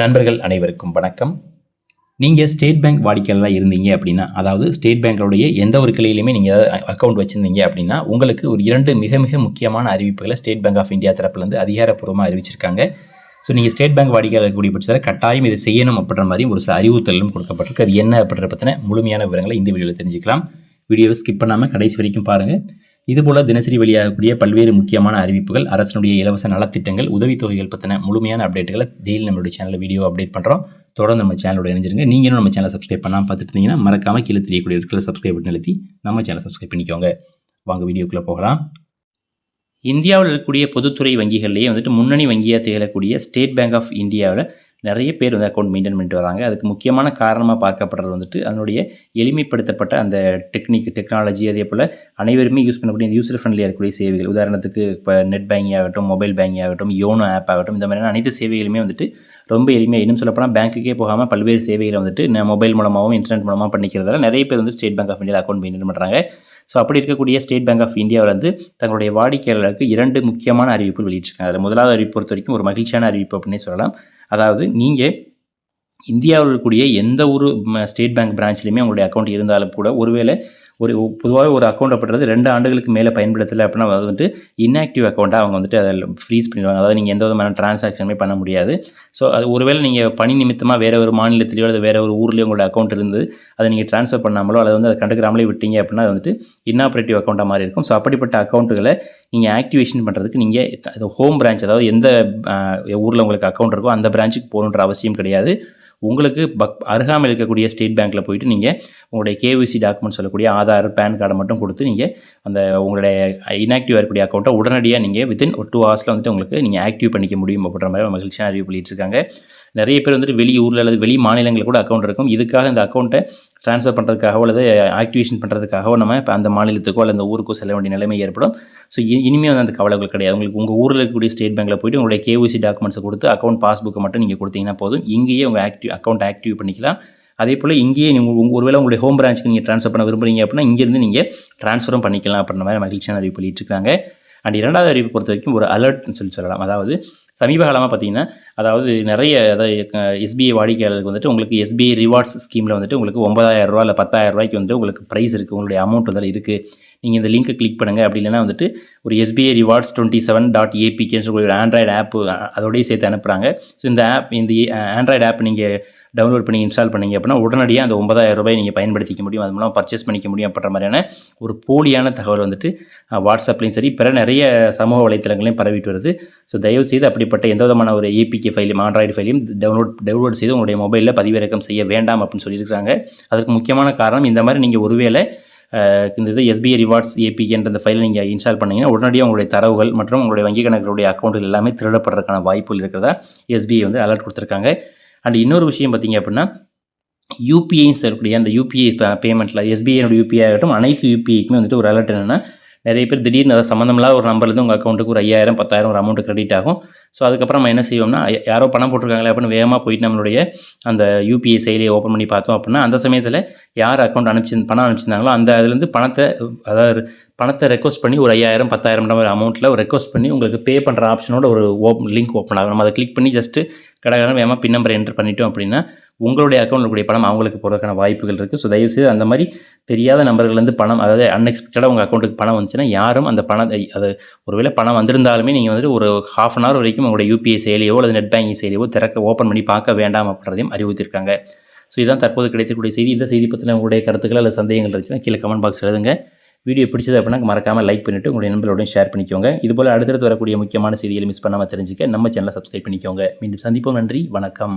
நண்பர்கள் அனைவருக்கும் வணக்கம். நீங்கள் ஸ்டேட் பேங்க் வாடிக்கையாளராக இருந்தீங்க அப்படின்னா அதாவது ஸ்டேட் பேங்க்களுடைய எந்த ஒரு கிளையிலுமே நீங்கள் அக்கௌண்ட் வச்சுருந்தீங்க அப்படின்னா உங்களுக்கு ஒரு இரண்டு மிக மிக முக்கியமான அறிவிப்புகளை ஸ்டேட் பேங்க் ஆஃப் இந்தியா தரப்புலேருந்து அதிகாரப்பூர்வமாக அறிவிச்சிருக்காங்க. ஸோ நீங்கள் ஸ்டேட் பேங்க் வாடிக்கையாளர் கூடிய பட்சத்தில் கட்டாயம் இதை செய்யணும் அப்படின்ற மாதிரி ஒரு சில அறிவுறுத்தலும் கொடுக்கப்பட்டிருக்கு. அது என்ன அப்படின்ற பற்றின முழுமையான விவரங்களை இந்த வீடியோவில் தெரிஞ்சுக்கலாம். வீடியோவை ஸ்கிப் பண்ணாமல் கடைசி வரைக்கும் பாருங்கள் இதுபோல தினசரி வெளியாகக்கூடிய பல்வேறு முக்கியமான அறிவிப்புகள் அரசனுடைய இலவச நலத்திட்டங்கள் உதவித்தொகைகள் பற்றின முழுமையான அப்டேட்டுகளை டெய்லி நம்மளுடைய சேனலில் வீடியோ அப்டேட் பண்ணுறோம் தொடர்ந்து நம்ம சேனலோட இணைஞ்சிருங்க. நீங்களும் நம்ம சேனலை சப்ஸ்கிரைப் பண்ணாமல் பார்த்துட்டு இருந்தீங்கன்னா மறக்காமல் கீழே தெரியக்கூடிய இருக்கிற சப்ஸ்கிரைப் நிறுத்தி நம்ம சேனலை சப்ஸ்கிரைப் பண்ணிக்கோங்க. வாங்க வீடியோக்குள்ளே போகலாம். இந்தியாவில் இருக்கக்கூடிய பொதுத்துறை வங்கிகள்லேயே வந்துட்டு முன்னணி வங்கியாக திகழக்கூடிய ஸ்டேட் பேங்க் ஆஃப் இந்தியாவில் நிறைய பேர் வந்து அக்கௌண்ட் மெயின்டைன் பண்ணிட்டு வராங்க. அதுக்கு முக்கியமான காரணமாக பார்க்கப்படுறது வந்துட்டு அதனுடைய எளிமைப்படுத்தப்பட்ட அந்த டெக்னிக் டெக்னாலஜி அதே போல் அனைவருமே யூஸ் பண்ணக்கூடிய யூசர் ஃப்ரெண்ட்லியாக இருக்கக்கூடிய சேவைகள். உதாரணத்துக்கு இப்போ நெட் பேங்கிங் ஆகட்டும் மொபைல் பேங்கிங் ஆகட்டும் யோனோ ஆப் ஆகட்டும் இந்த மாதிரியான அனைத்து சேவைகளுமே வந்துட்டு ரொம்ப எளிமையாக இன்னும் சொல்லப்போனால் பேங்க்குக்கே போகாமல் பல்வேறு சேவைகளை வந்துட்டு மொபைல் மூலமாகவும் இன்டர்நெட் மூலமாக பண்ணிக்கிறதால நிறைய பேர் வந்து state bank of India account maintain பண்ணுறாங்க ஸோ அப்படி இருக்கக்கூடிய ஸ்டேட் பேங்க் ஆஃப் இந்தியாவில் வந்து தங்களுடைய வாடிக்கையாளர்களுக்கு இரண்டு முக்கியமான அறிவிப்புகள் வெளியிட்டிருக்காங்க. அதில் முதலாவது அறிவிப்பு பொறுத்த வரைக்கும் ஒரு மகிழ்ச்சியான அறிவிப்பு அப்படின்னே சொல்லலாம். அதாவது நீங்கள் இந்தியாவில் இருக்கக்கூடிய எந்த ஒரு ஸ்டேட் பேங்க் பிரான்ச்லையுமே உங்களுடைய அக்கௌண்ட் இருந்தாலும் கூட ஒருவேளை ஒரு பொதுவாக ஒரு அக்கௌண்ட் அப்படின்றது ரெண்டு ஆண்டுகளுக்கு மேலே பயன்படுத்தலை அப்படின்னா அது வந்துட்டு இன்ஆக்டிவ் அக்கௌண்ட்டாக அவங்க வந்துட்டு அதில் ஃப்ரீஸ் பண்ணிடுவாங்க. அதாவது நீங்கள் எந்த விதமான டிரான்சாக்ஷனுமே பண்ண முடியாது. ஸோ அது ஒருவேளை நீங்கள் பணி நிமித்தமாக வேறு ஒரு மாநிலத்திலேயோ அல்லது வேறு ஒரு ஊர்லேயோ உங்களோட அக்கௌண்ட் இருந்து அதை நீங்கள் ட்ரான்ஸ்ஃபர் பண்ணாமலோ அதை வந்து அதை கண்டுக்கிறாமலே விட்டீங்க அப்படின்னா அது வந்துட்டு இன்னாப்ரேட்டிவ் அக்கௌண்ட்டாக மாதிரி இருக்கும். ஸோ அப்படிப்பட்ட அக்கௌண்ட்டுகளை நீங்கள் ஆக்டிவேஷன் பண்ணுறதுக்கு நீங்கள் ஹோம் பிரான்ச் அதாவது எந்த ஊரில் உங்களுக்கு அக்கௌண்ட் இருக்கோ அந்த பிரான்ச்சுக்கு போகணுன்ற அவசியம் கிடையாது. உங்களுக்கு பக் அருகாமல் இருக்கக்கூடிய ஸ்டேட் பேங்க்கில் போயிட்டு நீங்கள் உங்களுடைய கேவிசி டாக்குமெண்ட் சொல்லக்கூடிய ஆதார் பேன் கார்டை மட்டும் கொடுத்து நீங்கள் அந்த உங்களுடைய இன்ஆக்டிவ் இருக்கக்கூடிய அக்கௌண்ட்டை உடனடியாக நீங்கள் வித்தின் ஒரு டூ ஹவர்ஸில் வந்துட்டு உங்களுக்கு நீங்கள் ஆக்டிவ் பண்ணிக்க முடியும் அப்படின்ற மாதிரி மகிழ்ச்சியாக அறிவு பண்ணிட்டுருக்காங்க நிறைய பேர் வந்துட்டு வெளி ஊரில் அல்லது வெளி மாநிலங்களில் கூட அக்கௌண்ட் இருக்கும். இதுக்காக இந்த அக்கௌண்ட்டை ட்ரான்ஸ்ஃபர் பண்ணுறதுக்காகவோ அல்லது ஆக்டிவேஷன் பண்ணுறதுக்காகவோ நம்ம இப்போ அந்த மாநிலத்துக்கோ அல்லது அந்த ஊருக்கோ செல்ல வேண்டிய நிலைமை ஏற்படும். ஸோ இனிமேல் வந்து அந்த கவலைகள் கிடையாது. உங்களுக்கு உங்கள் ஊரில் இருக்கக்கூடிய ஸ்டேட் பேங்க்கில் போய்ட்டு உங்களுடைய கேஒசி டாக்குமெண்ட்ஸை கொடுத்து அக்கௌண்ட் பாஸ்புக்கை மட்டும் நீங்கள் கொடுத்தீங்கன்னா போதும். இங்கேயே உங்கள் ஆக்டிவ் அக்கௌண்ட் ஆக்டிவ் பண்ணிக்கலாம். அதே போல் இங்கேயே நீங்கள் ஒருவேளை உங்களுடைய ஹோம் பிரான்ச்சுக்கு நீங்கள் ட்ரான்ஸ்ஃபர் பண்ண விரும்புறீங்க அப்படின்னா இங்கேருந்து நீங்கள் ட்ரான்ஸ்ஃபரும் பண்ணிக்கலாம் அப்படின்ற மாதிரி மகிழ்ச்சியான அறிவு இருக்காங்க அண்ட் இரண்டாவது அறிவிப்பு பொறுத்த வரைக்கும் ஒரு அலர்ட்னு சொல்லி சொல்லலாம். அதாவது சமீப காலமாக பார்த்தீங்கன்னா அதாவது நிறைய அதாவது எஸ்பிஐ வாடிக்கையாளருக்கு வந்துட்டு உங்களுக்கு எஸ்பிஐ ரிவார்ட்ஸ் ஸ்கீமில் வந்துட்டு உங்களுக்கு ஒன்பதாயிரம் ரூபா இல்லை பத்தாயிரம் ரூபாய்க்கு வந்து உங்களுக்கு ப்ரைஸ் இருக்குது உங்களுடைய அமௌண்ட் வந்து இருக்குது நீங்கள் இந்த லிங்க்கை கிளிக் பண்ணுங்கள் அப்படி இல்லைனா வந்துட்டு ஒரு SBI rewards twenty seven dot ஏபிகேன்னு சொல்லி ஒரு ஆண்ட்ராய்டு ஆப்பு அதோடய சேர்த்து அனுப்புகிறாங்க ஸோ இந்த ஆப் இந்த ஆண்ட்ராய்டு ஆப் நீங்கள் டவுன்லோட் பண்ணி இன்ஸ்டால் பண்ணிங்க அப்படின்னா உடனடியாக அந்த ஒன்பதாயிரம் ரூபாய் நீங்கள் பயன்படுத்திக்க முடியும். அது மூலம் பர்ச்சேஸ் பண்ணிக்க முடியும் அப்படின்ற மாதிரியான ஒரு போலியான தகவல் வந்துட்டு வாட்ஸ்அப்லேயும் சரி பிற நிறைய சமூக வலைத்தளங்களையும் பரவிட்டு வருது. ஸோ தயவுசெய்து அப்படிப்பட்ட எந்த விதமான ஒரு ஏபிகே ஃபைலையும் ஆண்ட்ராய்டு ஃபைலையும் டவுன்லோட் டவுன்லோட் செய்து உங்களுடைய மொபைலில் பதிவிறக்கம் செய்ய வேண்டாம் அப்படின்னு சொல்லியிருக்காங்க அதற்கு முக்கியமான காரணம் இந்த மாதிரி நீங்கள் ஒருவேளை இந்த இது எஸ்பிஐ ரிவார்ட்ஸ் ஏபிகேன்ற இந்த ஃபைலை நீங்கள் இன்ஸ்டால் பண்ணிங்கன்னா உடனடியாக உங்களுடைய தரவுகள் மற்றும் உங்களுடைய வங்கி கணக்குடைய அக்கௌண்ட்டில் எல்லாமே திருடப்படுறதுக்கான வாய்ப்புகள் இருக்கிறதா எஸ்பிஐ வந்து அலர்ட் கொடுத்துருக்காங்க. அண்ட் இன்னொரு விஷயம் பார்த்திங்க அப்படின்னா யூபிஐன்னு சொல்லக்கூடிய அந்த யூபிஐ பேமெண்ட்டில் எஸ்பிஐனுடைய யூபிஐ ஆகட்டும் அனைத்து யூபிஐக்குமே வந்துட்டு ஒரு அலர்ட் என்னென்னா நிறைய பேர் திடீர்னு அதை சம்மந்தமில்லாத ஒரு நம்பர்லேருந்து உங்கள் அக்கௌண்ட்டுக்கு ஒரு ஐயாயிரம் பத்தாயிரம் ஒரு அமௌண்ட் கிரெடிட் ஆகும். ஸோ அதுக்கப்புறம் நம்ம என்ன செய்வோம்னா யாரோ பணம் போட்டிருக்காங்களே அப்படின்னு வேகமாக போயிட்டு நம்மளுடைய அந்த யூபிஐ செயலியை ஓப்பன் பண்ணி பார்த்தோம் அப்படின்னா அந்த சமயத்தில் யார் அக்கௌண்ட் அனுப்பிச்சி பணம் அனுப்பிச்சிருந்தாங்களோ அந்த அதுலேருந்து பணத்தை அதாவது பணத்தை ரெக்வஸ்ட் பண்ணி ஒரு ஐயாயிரம் பத்தாயிரம் மாதிரி அமௌண்ட்டில் ஒரு ரெக்வஸ்ட் பண்ணி உங்களுக்கு பே பண்ணுற ஆப்ஷனோட ஒரு ஓப் லிங்க் ஓப்பன் ஆகும். நம்ம அதை கிளிக் பண்ணி ஜஸ்ட்டு கடகடம் வேகமாக பின் நம்பர் என்டர் பண்ணிட்டோம் அப்படின்னா உங்களுடைய அக்கௌண்ட்டில் கூடிய பணம் அவங்களுக்கு போகிறதுக்கான வாய்ப்புகள் இருக்குது ஸோ தயவுசெய்து அந்த மாதிரி தெரியாத நம்பர்கள்லேருந்து பணம் அதாவது அன்எக்ஸ்பெக்டடாக உங்கள் அக்கௌண்ட்டுக்கு பணம் வந்துச்சுன்னா யாரும் அந்த பணம் அது ஒருவேளை பணம் வந்திருந்தாலுமே நீங்கள் வந்துட்டு ஒரு ஹாஃப் அன் ஹவர் வரைக்கும் உங்களுடைய யூபிஐ செயலியோ அல்லது நெட் பேங்கிங் செயலியோ திறக்க ஓப்பன் பண்ணி பார்க்க வேண்டாம் அப்படின்றதையும் அறிவுறுத்திருக்காங்க ஸோ இதுதான் தற்போது கிடைக்கக்கூடிய செய்தி. இந்த செய்தி பற்றின உங்களுடைய கருத்துக்கள் அல்லது சந்தேகங்கள் இருந்துச்சுன்னா கீழே கமெண்ட் பாக்ஸ் எழுதுங்க. வீடியோ பிடிச்சது அப்படின்னா மறக்காமல் லைக் பண்ணிவிட்டு உங்களுடைய நண்பர்களோடையும் ஷேர் பண்ணிக்கோங்க. இதுபோல் அடுத்தடுத்து வரக்கூடிய முக்கியமான செய்திகளை மிஸ் பண்ணாமல் தெரிஞ்சுக்க நம்ம சேனலை சப்ஸ்கிரைப் பண்ணிக்கோங்க. மீண்டும் சந்திப்போம். நன்றி. வணக்கம்.